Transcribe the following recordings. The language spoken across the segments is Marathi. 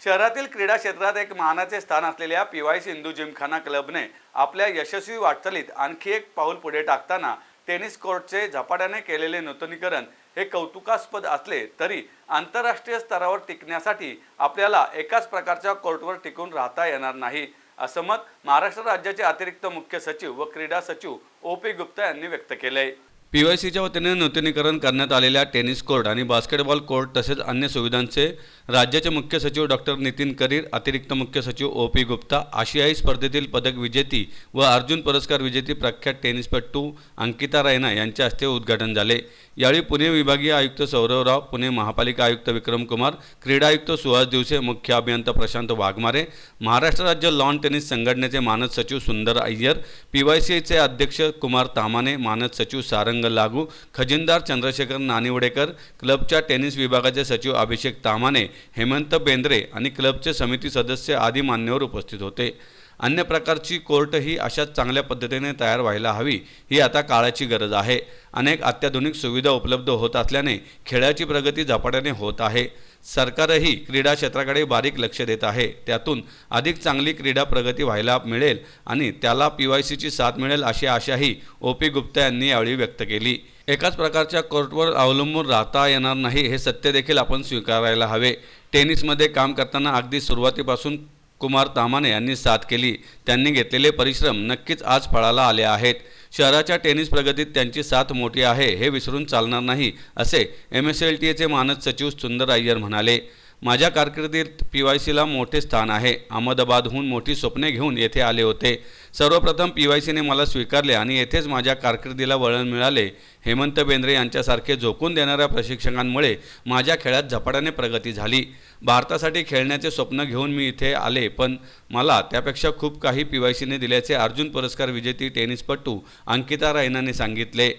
शहरातील क्रीडा क्षेत्रात एक मानाचे स्थान असलेल्या पी वाय सिंधू जिमखाना क्लबने आपल्या यशस्वी वाटचालीत आणखी एक पाऊल पुढे टाकताना टेनिस कोर्टचे झपाट्याने केलेले नूतनीकरण हे कौतुकास्पद असले तरी आंतरराष्ट्रीय स्तरावर टिकण्यासाठी आपल्याला एकाच प्रकारच्या कोर्टवर टिकून राहता येणार नाही असं मत महाराष्ट्र राज्याचे अतिरिक्त मुख्य सचिव व क्रीडा सचिव ओ पी गुप्ता यांनी व्यक्त केले पी वाय सीच्या वतीने नूतनीकरण करण्यात आलेल्या टेनिस कोर्ट आणि बास्केटबॉल कोर्ट तसेच अन्य सुविधांचे राज्याचे मुख्य सचिव डॉक्टर नितीन करीर अतिरिक्त मुख्य सचिव ओ पी गुप्ता आशियाई स्पर्धेतील पदक विजेती व अर्जुन पुरस्कार विजेती प्रख्यात टेनिसपटू अंकिता रैना यांच्या हस्ते उद्घाटन झाले. यावेळी पुणे विभागीय आयुक्त सौरवराव पुणे महापालिका आयुक्त विक्रम कुमार क्रीडा आयुक्त सुहास दिवसे मुख्य अभियंता प्रशांत वाघमारे महाराष्ट्र राज्य लॉन टेनिस संघटनेचे मानद सचिव सुंदर अय्यर पी वाय सीचे अध्यक्ष कुमार तामाने मानद सचिव सारंग लागू. खजिनदार चंद्रशेखर नानिवडेकर क्लबच्या टेनिस विभागाचे सचिव अभिषेक तामाने हेमंत बेंद्रे आणि क्लबचे समिती सदस्य आदी मान्यवर उपस्थित होते. अन्य प्रकारची कोर्टही अशाच चांगल्या पद्धतीने तयार व्हायला हवी ही आता काळाची गरज आहे. अनेक अत्याधुनिक सुविधा उपलब्ध होत असल्याने खेळाची प्रगती झपाट्याने होत आहे. सरकारही क्रीडा क्षेत्राकडे बारीक लक्ष देत आहे. त्यातून अधिक चांगली क्रीडा प्रगती व्हायला मिळेल आणि त्याला पी वाय सीची साथ मिळेल अशी आशाही ओ पी गुप्ता यांनी यावेळी व्यक्त केली. एकाच प्रकारच्या कोर्टवर अवलंबून राहता येणार नाही हे सत्य देखील आपण स्वीकारायला हवे. टेनिसमध्ये काम करताना अगदी सुरुवातीपासून कुमार तामाने यांनी साथ केली. त्यांनी घेतलेले परिश्रम नक्कीच आज फळाला आले आहेत. शहराच्या टेनिस प्रगतीत त्यांची साथ मोठी आहे हे विसरून चालणार नाही असे एम एस एल टी एचे मानद सचिव सुंदर अय्यर म्हणाले. माझ्या कारकिर्दीत पी वाय सीला मोठे स्थान आहे. अहमदाबादहून मोठी स्वप्ने घेऊन येथे आले होते. सर्वप्रथम पी वाय सीने मला स्वीकारले आणि येथेच माझ्या कारकिर्दीला वळण मिळाले. हेमंत बेंद्रे यांच्यासारखे झोकून देणाऱ्या प्रशिक्षकांमुळे माझ्या खेळात झपाट्याने प्रगती झाली. भारतासाठी खेळण्याचे स्वप्न घेऊन मी इथे आले पण मला त्यापेक्षा खूप काही पी वाय सीने दिल्याचे अर्जुन पुरस्कार विजेती टेनिसपटू अंकिता रायनाने सांगितले.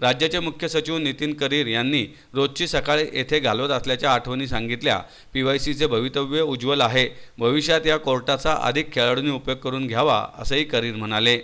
राज्याचे मुख्य सचिव नितीन करीर यांनी रोजची सकाळी येथे घालवत असल्याच्या आठवणी सांगितल्या. पी वाय सीचे भवितव्य उज्ज्वल आहे. भविष्यात या कोर्टाचा अधिक खेळाडूंनी उपयोग करून घ्यावा असंही करीर म्हणाले.